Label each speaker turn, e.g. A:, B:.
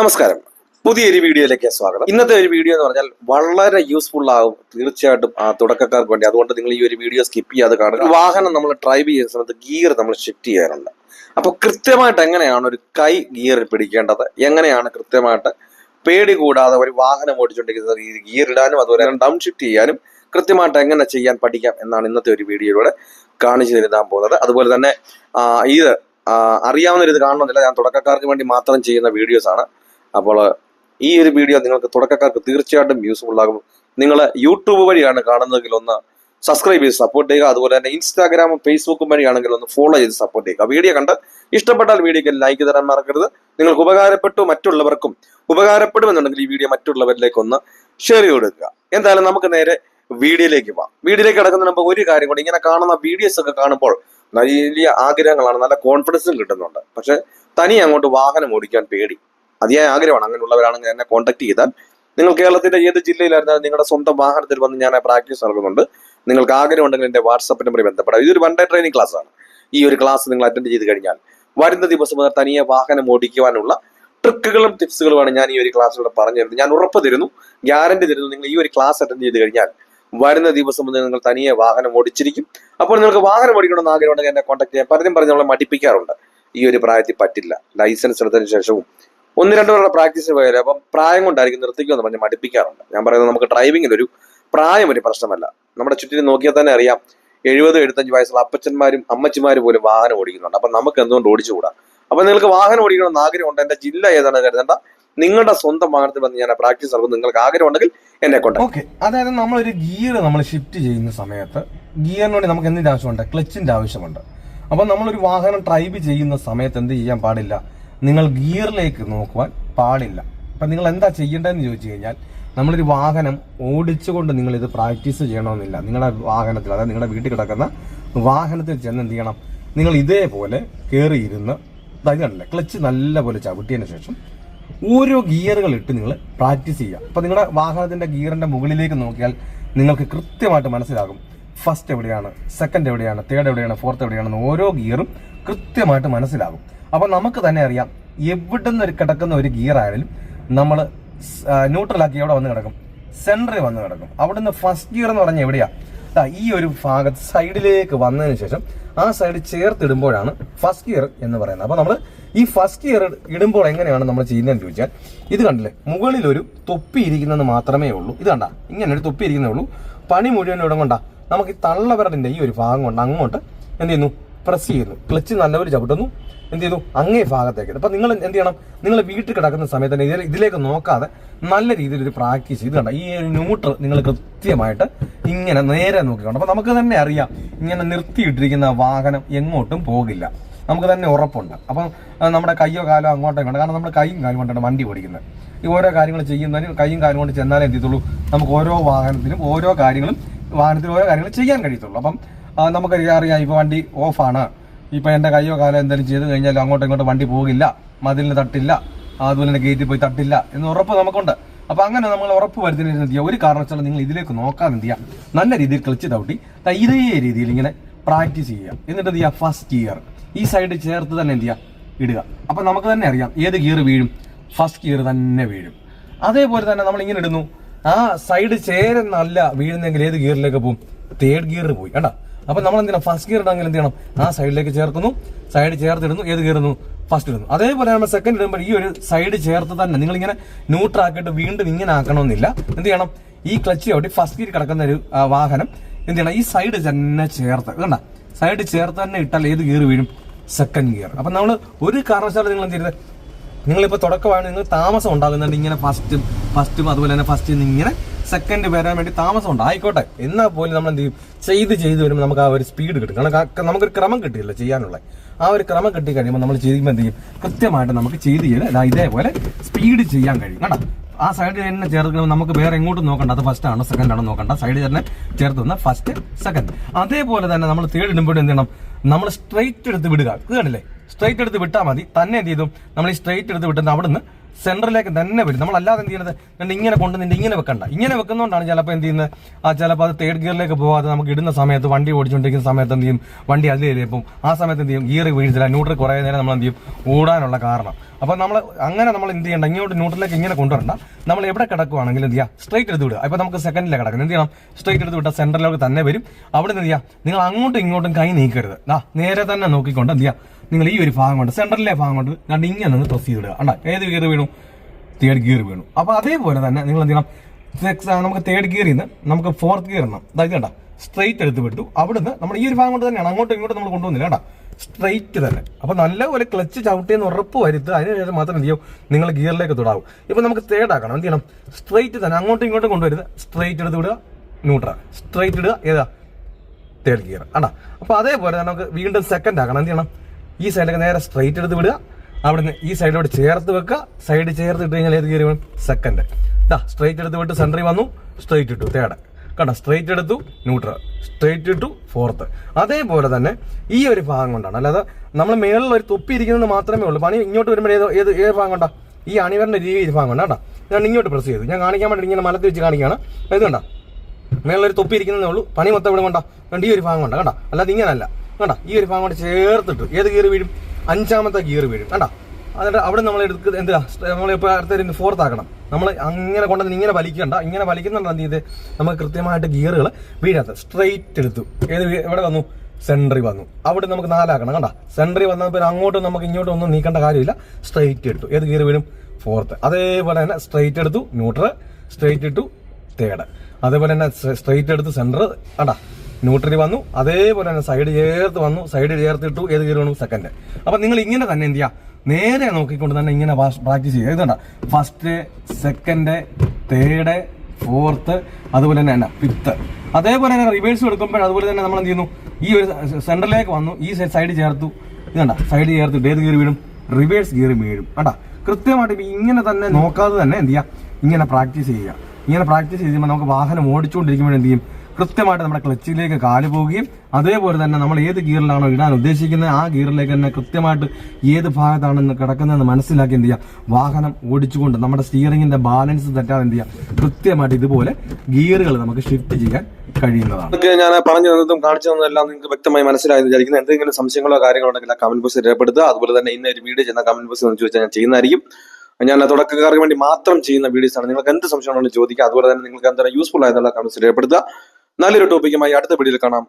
A: നമസ്കാരം. പുതിയൊരു വീഡിയോയിലേക്ക് സ്വാഗതം. ഇന്നത്തെ ഒരു വീഡിയോ എന്ന് പറഞ്ഞാൽ വളരെ യൂസ്ഫുൾ ആകും. തീർച്ചയായിട്ടും ആ തുടക്കക്കാർക്ക് വേണ്ടി. അതുകൊണ്ട് നിങ്ങൾ ഈ ഒരു വീഡിയോ സ്കിപ്പ് ചെയ്യാതെ കാണുക. വാഹനം നമ്മൾ ഡ്രൈവ് ചെയ്യുന്ന സമയത്ത് ഗിയർ നമ്മൾ ഷിഫ്റ്റ് ചെയ്യാറുണ്ട്. അപ്പോൾ കൃത്യമായിട്ട് എങ്ങനെയാണ് ഒരു കൈ ഗിയറിൽ പിടിക്കേണ്ടത്? എങ്ങനെയാണ് കൃത്യമായിട്ട് പേടി കൂടാതെ ഒരു വാഹനം ഓടിച്ചുകൊണ്ടിരിക്കുന്നത് ഗിയർ ഇടാനും അതുപോലെ ഡൗൺ ഷിഫ്റ്റ് ചെയ്യാനും കൃത്യമായിട്ട് എങ്ങനെ ചെയ്യാൻ പഠിക്കാം എന്നാണ് ഇന്നത്തെ ഒരു വീഡിയോയിലൂടെ കാണിച്ചു തരുതാൻ പോകുന്നത്. അതുപോലെ തന്നെ ഇത് അറിയാവുന്ന ഒരു ഇത് കാണണമെന്നില്ല. ഞാൻ തുടക്കക്കാർക്ക് വേണ്ടി മാത്രം ചെയ്യുന്ന വീഡിയോസ് ആണ്. അപ്പോൾ ഈ ഒരു വീഡിയോ നിങ്ങൾക്ക് തുടക്കക്കാർക്ക് തീർച്ചയായിട്ടും യൂസ്ഫുൾ ആകും. നിങ്ങൾ യൂട്യൂബ് വഴിയാണ് കാണുന്നതെങ്കിൽ ഒന്ന് സബ്സ്ക്രൈബ് ചെയ്ത് സപ്പോർട്ട് ചെയ്യുക. അതുപോലെ തന്നെ ഇൻസ്റ്റാഗ്രാമും ഫേസ്ബുക്കും വഴിയാണെങ്കിൽ ഒന്ന് ഫോളോ ചെയ്ത് സപ്പോർട്ട് ചെയ്യുക. വീഡിയോ കണ്ട് ഇഷ്ടപ്പെട്ടാൽ വീഡിയോക്ക് ലൈക്ക് തരാൻ മറക്കരുത്. നിങ്ങൾക്ക് ഉപകാരപ്പെട്ടു മറ്റുള്ളവർക്കും ഉപകാരപ്പെടുമെന്നുണ്ടെങ്കിൽ ഈ വീഡിയോ മറ്റുള്ളവരിലേക്ക് ഒന്ന് ഷെയർ ചെയ്ത് കൊടുക്കുക. എന്തായാലും നമുക്ക് നേരെ വീഡിയോയിലേക്ക് പോവാം. വീഡിയോയിലേക്ക് കിടക്കുന്നതിന് മുമ്പ് ഒരു കാര്യം കൂടി ഇങ്ങനെ കാണുന്ന വീഡിയോസ് ഒക്കെ കാണുമ്പോൾ വലിയ ആഗ്രഹങ്ങളാണ് നല്ല കോൺഫിഡൻസും കിട്ടുന്നുണ്ട്. പക്ഷെ തനി അങ്ങോട്ട് വാഹനം ഓടിക്കാൻ പേടി. അതിയായ ആഗ്രഹമാണ്. അങ്ങനെയുള്ളവരാണെങ്കിൽ എന്നെ കോൺടാക്ട് ചെയ്താൽ നിങ്ങൾ കേരളത്തിന്റെ ഏത് ജില്ലയിലായിരുന്നാലും നിങ്ങളുടെ സ്വന്തം വാഹനത്തിൽ വന്ന് ഞാൻ പ്രാക്ടീസ് നൽകുന്നുണ്ട് നിങ്ങൾക്ക് ആഗ്രഹം ഉണ്ടെങ്കിൽ എന്റെ വാട്സപ്പ് നമ്പറിൽ ബന്ധപ്പെടാം. ഇതൊരു വൺ ഡേ ട്രെയിനിങ് ക്ലാസ് ആണ്. ഈ ഒരു ക്ലാസ് നിങ്ങൾ അറ്റൻഡ് ചെയ്ത് കഴിഞ്ഞാൽ വരുന്ന ദിവസം മുതൽ തനിയെ വാഹനം ഓടിക്കുവാനുള്ള ട്രിക്കുകളും ടിപ്സുകളുമാണ് ഞാൻ ഈ ഒരു ക്ലാസ്സിലൂടെ പറഞ്ഞു തരുന്നത്. ഞാൻ ഉറപ്പ് തരുന്നു ഗ്യാരണ്ടി തരുന്നു നിങ്ങൾ ഈ ഒരു ക്ലാസ് അറ്റൻഡ് ചെയ്ത് കഴിഞ്ഞാൽ വരുന്ന ദിവസം മുതൽ നിങ്ങൾ തനിയെ വാഹനം ഓടിച്ചിരിക്കും. അപ്പോൾ നിങ്ങൾക്ക് വാഹനം ഓടിക്കണമെന്ന് ആഗ്രഹമുണ്ടെങ്കിൽ എന്നെ കോൺടാക്ട് ചെയ്യാൻ പലരും പറഞ്ഞ് നമ്മളെ മടിപ്പിക്കാറുണ്ട്. ഈ ഒരു പ്രായത്തിൽ പറ്റില്ല. ലൈസൻസ് എടുത്തതിന് ശേഷവും ഒന്ന് രണ്ടു പേരുടെ പ്രാക്ടീസ് പോയാലും അപ്പം പ്രായം കൊണ്ടായിരിക്കും നിർത്തിക്കുമെന്ന് പറഞ്ഞ് മടിപ്പിക്കാറുണ്ട്. ഞാൻ പറയുന്നത് നമുക്ക് ഡ്രൈവിംഗിൽ ഒരു പ്രായം ഒരു പ്രശ്നമല്ല. നമ്മുടെ ചുറ്റിനും നോക്കിയാൽ തന്നെ അറിയാം എഴുപത് എഴുപത്തഞ്ച് വയസ്സുള്ള അപ്പച്ചന്മാരും അമ്മച്ചിമാരും പോലും വാഹനം ഓടിക്കുന്നുണ്ട്. അപ്പം നമുക്ക് എന്തുകൊണ്ട് ഓടിച്ചുകൂടാ? അപ്പം നിങ്ങൾക്ക് വാഹനം ഓടിക്കണമെന്ന് ആഗ്രഹമുണ്ട് എന്റെ ജില്ല ഏതാണ് കരുതേണ്ട. നിങ്ങളുടെ സ്വന്തം വാഹനത്തിൽ വന്ന് ഞാൻ പ്രാക്ടീസ് നടക്കും നിങ്ങൾക്ക് ആഗ്രഹം ഉണ്ടെങ്കിൽ എന്നെ കൊണ്ട്
B: ഓക്കെ അതായത് നമ്മളൊരു ഗിയർ നമ്മൾ ഷിഫ്റ്റ് ചെയ്യുന്ന സമയത്ത് ഗിയറിന് വേണ്ടി നമുക്ക് എന്തിന്റെ ആവശ്യമുണ്ട്? ക്ലച്ചിന്റെ ആവശ്യമുണ്ട്. അപ്പം നമ്മളൊരു വാഹനം ഡ്രൈവ് ചെയ്യുന്ന സമയത്ത് എന്ത് ചെയ്യാൻ പാടില്ല? നിങ്ങൾ ഗിയറിലേക്ക് നോക്കുവാൻ പാടില്ല. അപ്പം നിങ്ങൾ എന്താ ചെയ്യേണ്ടതെന്ന് ചോദിച്ചു കഴിഞ്ഞാൽ നമ്മളൊരു വാഹനം ഓടിച്ചുകൊണ്ട് നിങ്ങൾ ഇത് പ്രാക്ടീസ് ചെയ്യണമെന്നില്ല. നിങ്ങളുടെ വാഹനത്തിൽ അതായത് നിങ്ങളുടെ വീട്ടിൽ കിടക്കുന്ന വാഹനത്തിൽ ചെന്ന് എന്ത് ചെയ്യണം? നിങ്ങൾ ഇതേപോലെ കയറിയിരുന്ന് കണ്ടില്ല ക്ലച്ച് നല്ലപോലെ ചവിട്ടിയതിന് ശേഷം ഓരോ ഗിയറുകൾ ഇട്ട് നിങ്ങൾ പ്രാക്ടീസ് ചെയ്യുക. അപ്പം നിങ്ങളുടെ വാഹനത്തിന്റെ ഗിയറിന്റെ മുകളിലേക്ക് നോക്കിയാൽ നിങ്ങൾക്ക് കൃത്യമായിട്ട് മനസ്സിലാകും. ഫസ്റ്റ് എവിടെയാണ് സെക്കൻഡ് എവിടെയാണ് തേർഡ് എവിടെയാണ് ഫോർത്ത് എവിടെയാണെന്ന് ഓരോ ഗിയറും കൃത്യമായിട്ട് മനസ്സിലാകും. അപ്പൊ നമുക്ക് തന്നെ അറിയാം എവിടെ നിന്ന് കിടക്കുന്ന ഒരു ഗിയർ ആയാലും നമ്മൾ ന്യൂട്രലാക്കി എവിടെ വന്ന് കിടക്കും? സെന്ററിൽ വന്ന് കിടക്കും. അവിടുന്ന് ഫസ്റ്റ് ഗിയർ എന്ന് പറഞ്ഞാൽ എവിടെയാ? ഈ ഒരു ഭാഗത്ത് സൈഡിലേക്ക് വന്നതിന് ശേഷം ആ സൈഡ് ചേർത്തിടുമ്പോഴാണ് ഫസ്റ്റ് ഗിയർ എന്ന് പറയുന്നത്. അപ്പൊ നമ്മൾ ഈ ഫസ്റ്റ് ഗിയർ ഇടുമ്പോൾ എങ്ങനെയാണ് നമ്മൾ ചെയ്യുന്നതെന്ന് ചോദിച്ചാൽ ഇത് കണ്ടില്ലേ? മുകളിൽ ഒരു തൊപ്പി ഇരിക്കുന്നത് മാത്രമേ ഉള്ളൂ. ഇത് കണ്ട? ഇങ്ങനെ ഒരു തൊപ്പി ഇരിക്കുന്നേ ഉള്ളൂ. പണി മുഴുവൻ ഇടം കൊണ്ടാ? നമുക്ക് ഈ തള്ളവരടിന്റെ ഈ ഒരു ഭാഗം കൊണ്ട് അങ്ങോട്ട് എന്ത് ചെയ്യുന്നു? പ്രസ് ചെയ്യുന്നു. ക്ലച്ച് നല്ലപോലെ ചവിട്ടുന്നു. എന്ത് ചെയ്യുന്നു അങ്ങേ ഭാഗത്തേക്ക് അപ്പൊ നിങ്ങൾ എന്ത് ചെയ്യണം? നിങ്ങൾ വീട്ടിൽ കിടക്കുന്ന സമയത്ത് തന്നെ ഇതിലേക്ക് നോക്കാതെ നല്ല രീതിയിൽ ഒരു പ്രാക്ടീസ് ചെയ്ത് കണ്ട? ഈ ഒരു ന്യൂട്രൽ നിങ്ങൾ കൃത്യമായിട്ട് ഇങ്ങനെ നേരെ നോക്കിക്കൊണ്ട് അപ്പൊ നമുക്ക് തന്നെ അറിയാം. ഇങ്ങനെ നിർത്തിയിട്ടിരിക്കുന്ന വാഹനം എങ്ങോട്ടും പോകില്ല. നമുക്ക് തന്നെ ഉറപ്പുണ്ട്. അപ്പം നമ്മുടെ കയ്യോ കാലോ അങ്ങോട്ടോ ഇങ്ങോട്ടോ കാരണം നമ്മുടെ കൈയും കാലും കൊണ്ടാണ് വണ്ടി ഓടിക്കുന്നത്. ഈ ഓരോ കാര്യങ്ങൾ ചെയ്യുന്നതിന് കൈയും കാലും കൊണ്ട് ചെന്നാലേ എന്ത് ചെയ്തുള്ളൂ നമുക്ക് ഓരോ വാഹനത്തിനും ഓരോ കാര്യങ്ങളും വാഹനത്തിൽ ഓരോ കാര്യങ്ങൾ ചെയ്യാൻ കഴിയത്തുള്ളൂ. അപ്പം ആ, നമുക്കറിയാം അറിയാം ഇപ്പോൾ വണ്ടി ഓഫാണ്. ഇപ്പോൾ എന്റെ കയ്യോ കാലോ എന്തെങ്കിലും ചെയ്ത് കഴിഞ്ഞാൽ അങ്ങോട്ടും ഇങ്ങോട്ടും വണ്ടി പോകില്ല. മതിലിന് തട്ടില്ല. അതുപോലെ തന്നെ ഗേറ്റിൽ പോയി തട്ടില്ല എന്ന് ഉറപ്പ് നമുക്കുണ്ട്. അപ്പോൾ അങ്ങനെ നമ്മൾ ഉറപ്പ് വരുത്തുന്നതിന് എന്ത് ചെയ്യുക ഒരു കാരണവശാലും നിങ്ങൾ ഇതിലേക്ക് നോക്കാതെ എന്ത് ചെയ്യാം? നല്ല രീതിയിൽ കളിച്ച് തവിട്ടി ഇതേ രീതിയിൽ ഇങ്ങനെ പ്രാക്ടീസ് ചെയ്യുക. എന്നിട്ട് എന്ത് ഫസ്റ്റ് ഗിയർ ഈ സൈഡ് ചേർത്ത് തന്നെ എന്ത് ചെയ്യുക ഇടുക. അപ്പോൾ നമുക്ക് തന്നെ അറിയാം ഏത് ഗിയർ വീഴും. ഫസ്റ്റ് ഗിയർ തന്നെ വീഴും. അതേപോലെ തന്നെ നമ്മൾ ഇങ്ങനെ ഇടുന്നു. ആ സൈഡ് ചേരുന്നല്ല വീഴുന്നെങ്കിൽ ഏത് ഗിയറിലേക്ക് പോകും തേർഡ് ഗിയറിൽ പോയി. കണ്ട? അപ്പൊ നമ്മൾ എന്തിനാ ഫസ്റ്റ് ഗിയർ ഇടാമെങ്കിൽ എന്ത് ചെയ്യണം? ആ സൈഡിലേക്ക് ചേർക്കുന്നു സൈഡ് ചേർത്തിടുന്നു ഏത് കയറുന്നു ഫസ്റ്റ് ഇടുന്നു. അതേപോലെ നമ്മൾ സെക്കൻഡ് ഇടുമ്പോൾ ഈ ഒരു സൈഡ് ചേർത്ത് തന്നെ നിങ്ങൾ ഇങ്ങനെ ന്യൂട്രൽ വീണ്ടും ഇങ്ങനെ ആക്കണമെന്നില്ല. എന്ത് ചെയ്യണം? ഈ ക്ലച്ച് ചവിട്ടി ഫസ്റ്റ് ഗിയർ കിടക്കുന്ന ഒരു വാഹനം എന്ത് ചെയ്യണം? ഈ സൈഡ് തന്നെ ചേർത്ത് കണ്ട? സൈഡ് ചേർത്ത് തന്നെ ഇട്ടാൽ ഏത് ഗിയർ വീഴും? സെക്കൻഡ് ഗിയർ അപ്പൊ നമ്മൾ ഒരു കാരണവശാലും നിങ്ങൾ എന്ത് ചെയ്യരുത്? നിങ്ങളിപ്പോൾ തുടക്കമാണ് നിങ്ങൾ താമസം ഉണ്ടാകുന്നുണ്ട് ഇങ്ങനെ ഫസ്റ്റും ഫസ്റ്റും അതുപോലെ തന്നെ ഫസ്റ്റിൽ ഫസ്റ്റ് ഇങ്ങനെ സെക്കൻഡ് വരാൻ വേണ്ടി താമസം ഉണ്ട് ആയിക്കോട്ടെ എന്നാൽ പോലും നമ്മൾ എന്ത് ചെയ്യും? ചെയ്ത് ചെയ്ത് വരുമ്പോൾ നമുക്ക് ആ ഒരു സ്പീഡ് കിട്ടും. കാരണം നമുക്കൊരു ക്രമം കിട്ടിയില്ല ചെയ്യാനുള്ള ആ ഒരു ക്രമം കിട്ടി കഴിയുമ്പോൾ നമ്മൾ ചെയ്യുമ്പോൾ എന്ത് ചെയ്യും? കൃത്യമായിട്ട് നമുക്ക് ചെയ്ത് ചെയ്ത് ഇതേപോലെ സ്പീഡ് ചെയ്യാൻ കഴിയും. കേട്ടോ ആ സൈഡിൽ തന്നെ ചേർക്കണം. നമുക്ക് വേറെ എങ്ങോട്ടും നോക്കണ്ട. അത് ഫസ്റ്റ് ആണോ സെക്കൻഡ് ആണോ നോക്കണ്ട. സൈഡിൽ തന്നെ ചേർത്ത് വന്ന ഫസ്റ്റ് സെക്കൻഡ് അതേപോലെ തന്നെ നമ്മൾ തേർഡ് ഇടുമ്പോഴും എന്ത് ചെയ്യണം? നമ്മൾ സ്ട്രൈറ്റ് എടുത്ത് വിടുക. കണ്ടില്ലേ? സ്ട്രൈറ്റ് എടുത്ത് വിട്ടാൽ മതി. തന്നെ എന്ത് ചെയ്തു? നമ്മൾ ഈ സ്ട്രൈറ്റ് എടുത്ത് വിട്ടുന്ന അവിടുന്ന് സെന്ററിലേക്ക് തന്നെ വരും. നമ്മൾ അല്ലാതെ എന്ത് ചെയ്യുന്നത് രണ്ട് ഇങ്ങനെ കൊണ്ട് നിന്റെ ഇങ്ങനെ വെക്കണ്ട. ഇങ്ങനെ വെക്കുന്നതുകൊണ്ടാണ് ചിലപ്പോൾ എന്ത് ചെയ്യുന്നത് ആ ചിലപ്പോൾ അത് തേർഡ് ഗിയറിലേക്ക് പോകാതെ നമുക്ക് ഇടുന്ന സമയത്ത് വണ്ടി ഓടിച്ചുകൊണ്ടിരിക്കുന്ന സമയത്ത് എന്ത് ചെയ്യും? വണ്ടി അതിലേക്കും ആ സമയത്ത് എന്ത് ചെയ്യും? ഗിയർ വീഴ്ചില്ല ന്യൂട്രൽ കുറേ നേരം നമ്മൾ എന്ത് ചെയ്യും? ഓടാനുള്ള കാരണം. അപ്പൊ നമ്മൾ അങ്ങനെ നമ്മൾ എന്ത് ചെയ്യണ്ട ഇങ്ങോട്ട് ന്യൂട്രലിലേക്ക് ഇങ്ങനെ കൊണ്ടുവരണ്ട. നമ്മൾ എവിടെ കിടക്കുവാണെങ്കിലും എന്ത് ചെയ്യുക സ്ട്രൈറ്റ് എടുത്ത് വിടുക. അപ്പൊ നമുക്ക് സെക്കൻഡിലെ കിടക്കണം. എന്ത് ചെയ്യണം? സ്ട്രൈറ്റ് എടുത്ത് വിട്ടാൽ സെന്ററിലേക്ക് തന്നെ വരും. അവിടെ എന്ത് ചെയ്യുക നിങ്ങൾ അങ്ങോട്ടും ഇങ്ങോട്ടും കൈ നീക്കരുത്. ആ നേരെ തന്നെ നോക്കിക്കൊണ്ട് എന്ത് ചെയ്യുക നിങ്ങൾ ഈ ഒരു ഭാഗം കൊണ്ട് സെന്ററിലെ ഭാഗം കൊണ്ട് കണ്ട് ഇങ്ങനെ ഒന്ന് പ്രസ് ചെയ്തിടുക. അണ്ട ഏത് ഗിയർ വീണു? തേർഡ് ഗിയർ വീണു. അപ്പൊ അതേപോലെ തന്നെ നിങ്ങൾ എന്ത് ചെയ്യണം? നമുക്ക് തേർഡ് ഗിയറിൽ നിന്ന് നമുക്ക് ഫോർത്ത് ഗിയർ ഇടണം. അതായത് കണ്ട? സ്ട്രൈറ്റ് എടുത്ത് വിട്ടു. അവിടുന്ന് നമ്മൾ ഈ ഒരു ഭാഗം കൊണ്ട് തന്നെയാണ്. അങ്ങോട്ടും ഇങ്ങോട്ടും നമ്മൾ കൊണ്ടുവന്നില്ല കേട്ടാ സ്ട്രൈറ്റ് തന്നെ. അപ്പൊ നല്ലപോലെ ക്ലച്ച് ചവിട്ടിയെന്ന് ഉറപ്പ് വരുത്തുക. അതിനുശേഷം മാത്രം എന്ത് ചെയ്യും? നിങ്ങൾ ഗിയറിലേക്ക് തൊടാവും. ഇപ്പൊ നമുക്ക് തേർഡ് ആക്കണം. എന്ത് ചെയ്യണം? സ്ട്രൈറ്റ് തന്നെ. അങ്ങോട്ടും ഇങ്ങോട്ടും കൊണ്ടുവരുന്നത് സ്ട്രൈറ്റ് എടുത്ത് വിടുക ന്യൂട്രൽ സ്ട്രൈറ്റ് ഇടുക ഏതാ? തേർഡ് ഗിയർ ആണ്ടാ അപ്പൊ അതേപോലെ തന്നെ നമുക്ക് വീണ്ടും സെക്കൻഡ് ആക്കണം. എന്ത് ചെയ്യണം? ഈ സൈഡിലേക്ക് നേരെ സ്ട്രൈറ്റ് എടുത്ത് വിടുക. അവിടെ നിന്ന് ഈ സൈഡിലോട്ട് ചേർത്ത് വെക്കുക. സൈഡ് ചേർത്ത് ഇട്ട് കഴിഞ്ഞാൽ ഏത് ഗിയർ വേണം സെക്കൻഡ് ഇതാ സ്ട്രൈറ്റ് എടുത്ത് വിട്ട് സെന്ററിൽ വന്നു. സ്ട്രൈറ്റ് ഇട്ടു. തേർഡ് കണ്ട സ്ട്രേറ്റ് എടുത്തു ന്യൂട്രൽ സ്ട്രേറ്റ് ഇട്ടു ഫോർത്ത് അതേപോലെ തന്നെ ഈ ഒരു ഭാഗം കൊണ്ടാണ്. അല്ലാതെ നമ്മൾ മേളിൽ ഒരു തൊപ്പി ഇരിക്കുന്നത് മാത്രമേ ഉള്ളൂ. പണി ഇങ്ങോട്ട് വരുമ്പോൾ ഏത് ഏത് ഏത് ഭാഗം കൊണ്ടാ? ഈ അണിവറിന്റെ രീതി ഭാഗം കൊണ്ടാ കേട്ടോ. ഞാൻ ഇങ്ങോട്ട് പ്രസ് ചെയ്തു. ഞാൻ കാണിക്കാൻ വേണ്ടി ഇങ്ങനെ മലത്തിൽ വെച്ച് കാണിക്കുകയാണ്. ഇത് കണ്ട? മേളിലൊരു തൊപ്പി ഇരിക്കുന്നതേ ഉള്ളൂ. പണി മൊത്തം ഇവിടെ കൊണ്ടാ? കണ്ട ഈ ഒരു ഭാഗം കൊണ്ടാ. കണ്ട? അല്ലാതെ ഇങ്ങനല്ല. കണ്ട? ഈ ഒരു ഭാഗം കൊണ്ട് ചേർത്തിട്ട്. ഏത് ഗിയർ വീഴും? അഞ്ചാമത്തെ ഗിയർ വീഴും. കണ്ട? എന്നിട്ട് അവിടെ നമ്മൾ എടുക്കുക എന്താ നമ്മൾ നമ്മളിപ്പോൾ അടുത്ത ഫോർത്ത് ആക്കണം. നമ്മൾ അങ്ങനെ കൊണ്ടുവന്ന് ഇങ്ങനെ വലിക്കണ്ട. ഇങ്ങനെ വലിക്കുന്നുണ്ട് എന്ത് ചെയ്ത്? നമുക്ക് കൃത്യമായിട്ട് ഗിയറുകൾ വീഴാത്ത സ്ട്രെയിറ്റ് എടുത്തു. ഏത് എവിടെ വന്നു? സെൻട്രി വന്നു. അവിടെ നമുക്ക് നാലാക്കണം. കണ്ട? സെൻട്രി വന്നപ്പോൾ അങ്ങോട്ടും നമുക്ക് ഇങ്ങോട്ടും ഒന്നും നീക്കേണ്ട കാര്യമില്ല. സ്ട്രെയിറ്റ് എടുത്തു. ഏത് ഗിയർ വീഴും? ഫോർത്ത് അതേപോലെ തന്നെ സ്ട്രെയിറ്റ് എടുത്തു ന്യൂട്രൽ സ്ട്രെയിറ്റ് ഇട്ടു തേർഡ് അതേപോലെ തന്നെ സ്ട്രെയിറ്റ് എടുത്ത് സെന്റർ അടാ ന്യൂട്രലി വന്നു. അതേപോലെ തന്നെ സൈഡ് ചേർത്ത് വന്നു. സൈഡ് ചേർത്തിട്ടു ഏത് ഗിയർ വന്നു സെക്കൻഡ് അപ്പൊ നിങ്ങൾ ഇങ്ങനെ തന്നെ എന്ത് ചെയ്യുക നേരെ നോക്കിക്കൊണ്ട് തന്നെ ഇങ്ങനെ പ്രാക്ടീസ് ചെയ്യുക. ഇതുണ്ട? ഫസ്റ്റ് സെക്കൻഡ് തേർഡ് ഫോർത്ത് അതുപോലെ തന്നെ ഫിഫ്ത്ത് അതേപോലെ തന്നെ റിവേഴ്സ് എടുക്കുമ്പോൾ അതുപോലെ തന്നെ നമ്മൾ എന്ത് ചെയ്യുന്നു? ഈ ഒരു സെന്ററിലേക്ക് വന്നു. ഈ സൈഡ് ചേർത്തു. ഇതണ്ട? സൈഡ് ചേർത്തിട്ട് ഏത് ഗിയർ വീഴും? റിവേഴ്സ് ഗിയർ വീഴും. കേട്ടാ കൃത്യമായിട്ട് ഇങ്ങനെ തന്നെ നോക്കാതെ തന്നെ എന്ത് ചെയ്യുക ഇങ്ങനെ പ്രാക്ടീസ് ചെയ്യുക. ഇങ്ങനെ പ്രാക്ടീസ് ചെയ്യുമ്പോൾ നമുക്ക് വാഹനം ഓടിച്ചുകൊണ്ടിരിക്കുമ്പോൾ എന്ത് ചെയ്യും? കൃത്യമായിട്ട് നമ്മുടെ ക്ലച്ചിലേക്ക് കാൽ പോവുകയും അതേപോലെ തന്നെ നമ്മൾ ഏത് ഗിയറിലാണോ ഇടാൻ ഉദ്ദേശിക്കുന്നത് ആ ഗിയറിലേക്ക് തന്നെ കൃത്യമായിട്ട് ഏത് ഭാഗത്താണ് കിടക്കുന്നതെന്ന് മനസ്സിലാക്കി എന്ത് ചെയ്യുക വാഹനം ഓടിച്ചുകൊണ്ട് നമ്മുടെ സ്റ്റിയറിങ്ങിന്റെ ബാലൻസ് തെറ്റാതെ എന്ത് ചെയ്യുക കൃത്യമായിട്ട് ഇതുപോലെ ഗിയറുകൾ നമുക്ക് ഷിഫ്റ്റ് ചെയ്യാൻ കഴിയുന്നതാണ്.
A: ഞാൻ പറഞ്ഞു തന്നതും കാണിച്ചു തന്നതെല്ലാം നിങ്ങൾക്ക് വ്യക്തമായി മനസ്സിലായെന്ന് വിചാരിക്കുന്നു. എന്തെങ്കിലും സംശയങ്ങളോ കാര്യങ്ങളോ ഉണ്ടെങ്കിൽ ആ കമന്റ് ബോക്സിൽ രേഖപ്പെടുത്തുക. അതുപോലെ തന്നെ ഇന്ന ഒരു വീഡിയോ ചെയ്യുന്ന കമന്റ് ബോക്സ് ഒന്ന് ചോദിച്ചാൽ ഞാൻ ചെയ്യുന്നതായിരിക്കും. ഞാൻ തുടക്കക്കാർക്ക് വേണ്ടി മാത്രം ചെയ്യുന്ന വീഡിയോസ് ആണ്. നിങ്ങൾക്ക് എന്ത് സംശയമാണെന്ന് ചോദിക്കുക അതുപോലെ തന്നെ നിങ്ങൾക്ക് എന്താണ് യൂസ്ഫുൾ ആയതുള്ള കമന്റ്സ് രേഖപ്പെടുത്തുക. നല്ലൊരു ടോപ്പിക്കുമായി അടുത്ത വീഡിയോയിൽ കാണാം.